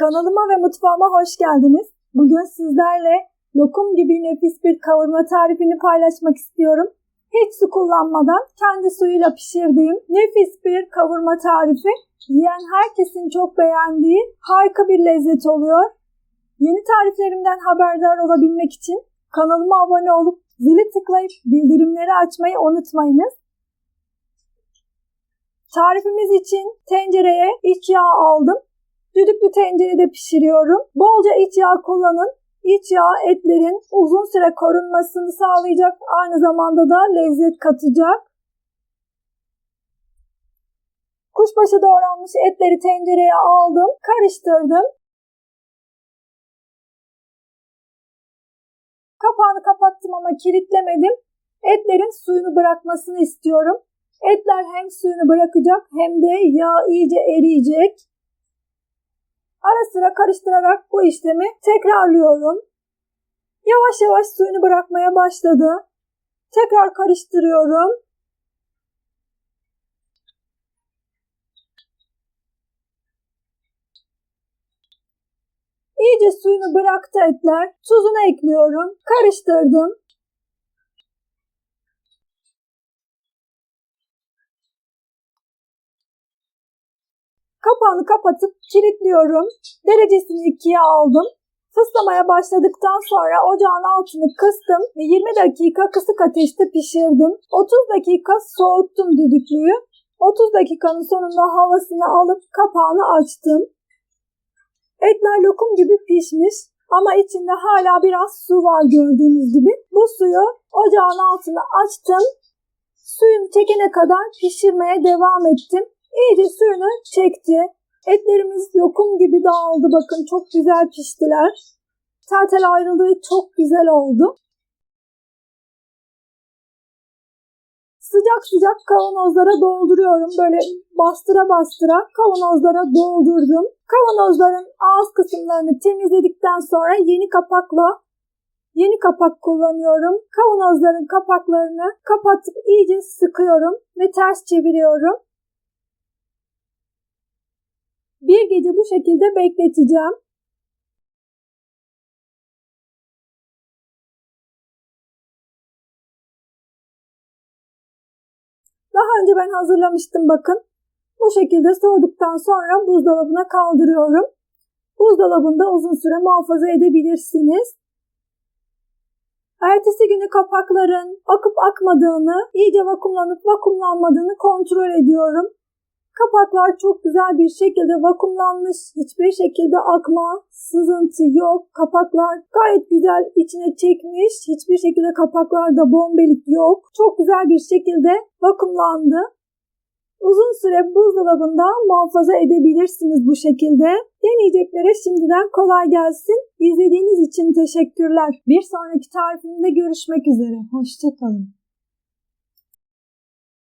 Kanalıma ve mutfağıma hoş geldiniz. Bugün sizlerle lokum gibi nefis bir kavurma tarifini paylaşmak istiyorum. Hiç su kullanmadan kendi suyuyla pişirdiğim nefis bir kavurma tarifi. Yiyen herkesin çok beğendiği harika bir lezzet oluyor. Yeni tariflerimden haberdar olabilmek için kanalıma abone olup zili tıklayıp bildirimleri açmayı unutmayınız. Tarifimiz için tencereye iç yağ aldım. Düdüklü tencerede pişiriyorum. Bolca iç yağ kullanın. İç yağ etlerin uzun süre korunmasını sağlayacak. Aynı zamanda da lezzet katacak. Kuşbaşı doğranmış etleri tencereye aldım. Karıştırdım. Kapağını kapattım ama kilitlemedim. Etlerin suyunu bırakmasını istiyorum. Etler hem suyunu bırakacak hem de yağ iyice eriyecek. Ara sıra karıştırarak bu işlemi tekrarlıyorum. Yavaş yavaş suyunu bırakmaya başladı. Tekrar karıştırıyorum. İyice suyunu bıraktı etler. Tuzunu ekliyorum. Karıştırdım. Kapağını kapatıp kilitliyorum. Derecesini ikiye aldım. Fıslamaya başladıktan sonra ocağın altını kıstım ve 20 dakika kısık ateşte pişirdim. 30 dakika soğuttum düdüklüyü. 30 dakikanın sonunda havasını alıp kapağını açtım. Etler lokum gibi pişmiş ama içinde hala biraz su var gördüğünüz gibi. Bu suyu ocağın altını açtım. Suyun çekene kadar pişirmeye devam ettim. İyice suyunu çekti. Etlerimiz lokum gibi dağıldı. Bakın çok güzel piştiler. Tel tel ayrıldığı çok güzel oldu. Sıcak sıcak kavanozlara dolduruyorum. Böyle bastıra bastıra kavanozlara doldurdum. Kavanozların ağız kısımlarını temizledikten sonra yeni kapakla yeni kapak kullanıyorum. Kavanozların kapaklarını kapatıp iyice sıkıyorum ve ters çeviriyorum. Bir gece bu şekilde bekleteceğim. Daha önce ben hazırlamıştım bakın. Bu şekilde soğuduktan sonra buzdolabına kaldırıyorum. Buzdolabında uzun süre muhafaza edebilirsiniz. Ertesi günü kapakların akıp akmadığını, iyice vakumlanıp vakumlanmadığını kontrol ediyorum. Kapaklar çok güzel bir şekilde vakumlanmış. Hiçbir şekilde akma, sızıntı yok. Kapaklar gayet güzel içine çekmiş. Hiçbir şekilde kapaklarda bombelik yok. Çok güzel bir şekilde vakumlandı. Uzun süre buzdolabında muhafaza edebilirsiniz bu şekilde. Deneyeceklere şimdiden kolay gelsin. İzlediğiniz için teşekkürler. Bir sonraki tarifimde görüşmek üzere. Hoşçakalın.